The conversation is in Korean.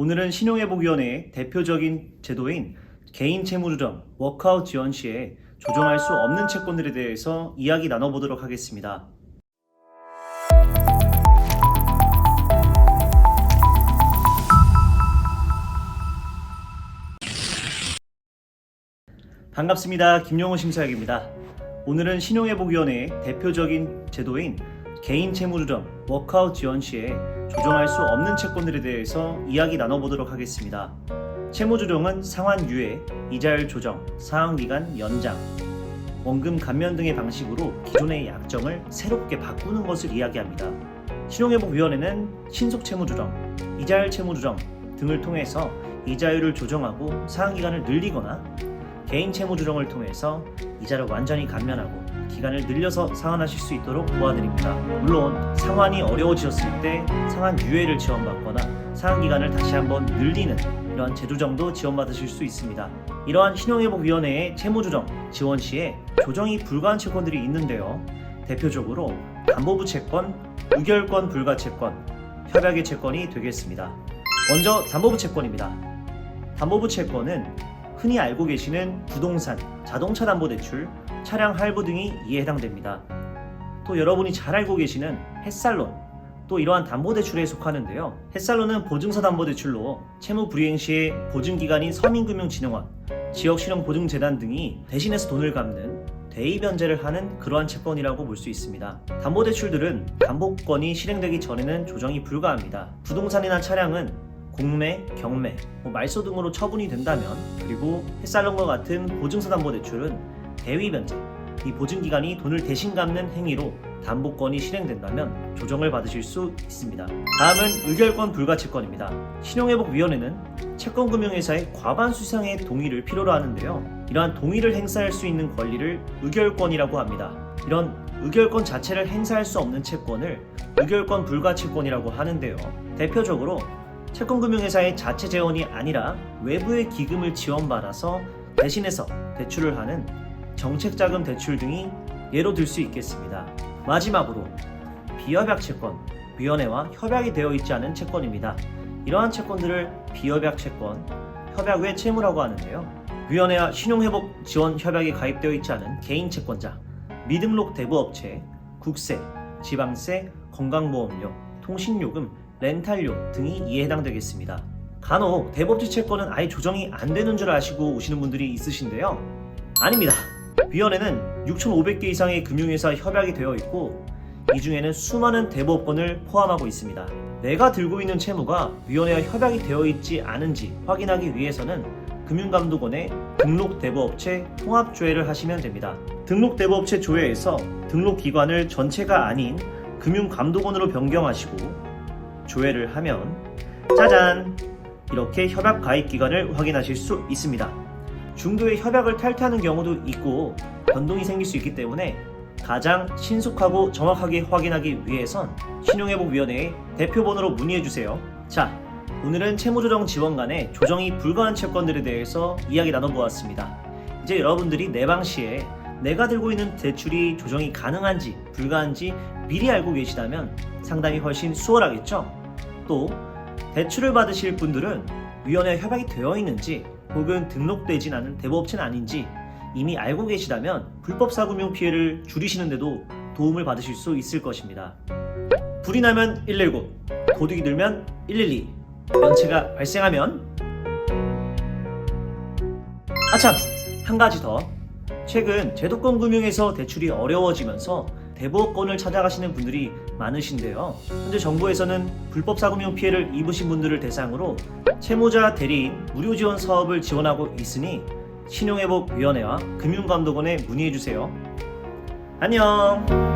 오늘은 신용회복위원회의 대표적인 제도인 개인 채무조정, 워크아웃 지원 시에 조정할 수 없는 채권들에 대해서 이야기 나눠보도록 하겠습니다. 반갑습니다. 김용호 심사역입니다. 오늘은 신용회복위원회의 대표적인 제도인 개인 채무조정, 워크아웃 지원 시에 조정할 수 없는 채권들에 대해서 이야기 나눠보도록 하겠습니다. 채무조정은 상환 유예, 이자율 조정, 사항기간 연장, 원금 감면 등의 방식으로 기존의 약정을 새롭게 바꾸는 것을 이야기합니다. 신용회복위원회는 신속 채무조정, 이자율 채무조정 등을 통해서 이자율을 조정하고 사항기간을 늘리거나 개인 채무 조정을 통해서 이자를 완전히 감면하고 기간을 늘려서 상환하실 수 있도록 도와드립니다. 물론 상환이 어려워지셨을 때 상환 유예를 지원받거나 상환 기간을 다시 한번 늘리는 이러한 재조정도 지원받으실 수 있습니다. 이러한 신용회복위원회의 채무조정 지원 시에 조정이 불가한 채권들이 있는데요. 대표적으로 담보부 채권, 무결권 불가 채권, 협약의 채권이 되겠습니다. 먼저 담보부 채권입니다. 담보부 채권은 흔히 알고 계시는 부동산, 자동차 담보 대출, 차량 할부 등이 이에 해당됩니다. 또 여러분이 잘 알고 계시는 햇살론, 또 이러한 담보 대출에 속하는데요. 햇살론은 보증서 담보 대출로 채무 불이행 시에 보증기관인 서민금융진흥원, 지역실용보증재단 등이 대신해서 돈을 갚는 대의 변제를 하는 그러한 채권이라고 볼 수 있습니다. 담보 대출들은 담보권이 실행되기 전에는 조정이 불가합니다. 부동산이나 차량은 공매, 경매, 뭐 말소 등으로 처분이 된다면 그리고 햇살론과 같은 보증서 담보 대출은 대위 변제, 이 보증 기관이 돈을 대신 갚는 행위로 담보권이 실행된다면 조정을 받으실 수 있습니다. 다음은 의결권 불가 채권입니다. 신용회복위원회는 채권금융회사의 과반 수상의 동의를 필요로 하는데요. 이러한 동의를 행사할 수 있는 권리를 의결권이라고 합니다. 이런 의결권 자체를 행사할 수 없는 채권을 의결권 불가 채권이라고 하는데요. 대표적으로 채권금융회사의 자체 재원이 아니라 외부의 기금을 지원받아서 대신해서 대출을 하는 정책자금 대출 등이 예로 들 수 있겠습니다. 마지막으로 비협약 채권, 위원회와 협약이 되어 있지 않은 채권입니다. 이러한 채권들을 비협약 채권, 협약 외 채무라고 하는데요. 위원회와 신용회복 지원 협약이 가입되어 있지 않은 개인 채권자, 미등록 대부업체, 국세, 지방세, 건강보험료, 통신요금, 렌탈료 등이 이에 해당되겠습니다. 간혹 대법지 채권은 아예 조정이 안 되는 줄 아시고 오시는 분들이 있으신데요. 아닙니다. 위원회는 6,500개 이상의 금융회사 협약이 되어 있고 이 중에는 수많은 대법원을 포함하고 있습니다. 내가 들고 있는 채무가 위원회와 협약이 되어 있지 않은지 확인하기 위해서는 금융감독원의 등록 대부업체 통합 조회를 하시면 됩니다. 등록 대부업체 조회에서 등록 기관을 전체가 아닌 금융감독원으로 변경하시고 조회를 하면 짜잔 이렇게 협약 가입 기간을 확인하실 수 있습니다. 중도에 협약을 탈퇴하는 경우도 있고 변동이 생길 수 있기 때문에 가장 신속하고 정확하게 확인하기 위해선 신용회복위원회의 대표번호로 문의해 주세요. 자, 오늘은 채무조정 지원간의 조정이 불가한 채권들에 대해서 이야기 나눠보았습니다. 이제 여러분들이 내방 시에 내가 들고 있는 대출이 조정이 가능한지 불가한지 미리 알고 계시다면 상당히 훨씬 수월하겠죠? 또 대출을 받으실 분들은 위원회 협약이 되어 있는지 혹은 등록되진 않은 대부업체는 아닌지 이미 알고 계시다면 불법 사금융 피해를 줄이시는데도 도움을 받으실 수 있을 것입니다. 불이 나면 119, 도둑이 들면 112, 연체가 발생하면? 아참 한 가지 더. 최근 제도권 금융에서 대출이 어려워지면서 대부업권을 찾아가시는 분들이 많으신데요. 현재 정부에서는 불법 사금융 피해를 입으신 분들을 대상으로 채무자 대리인 무료 지원 사업을 지원하고 있으니 신용회복위원회와 금융감독원에 문의해 주세요. 안녕.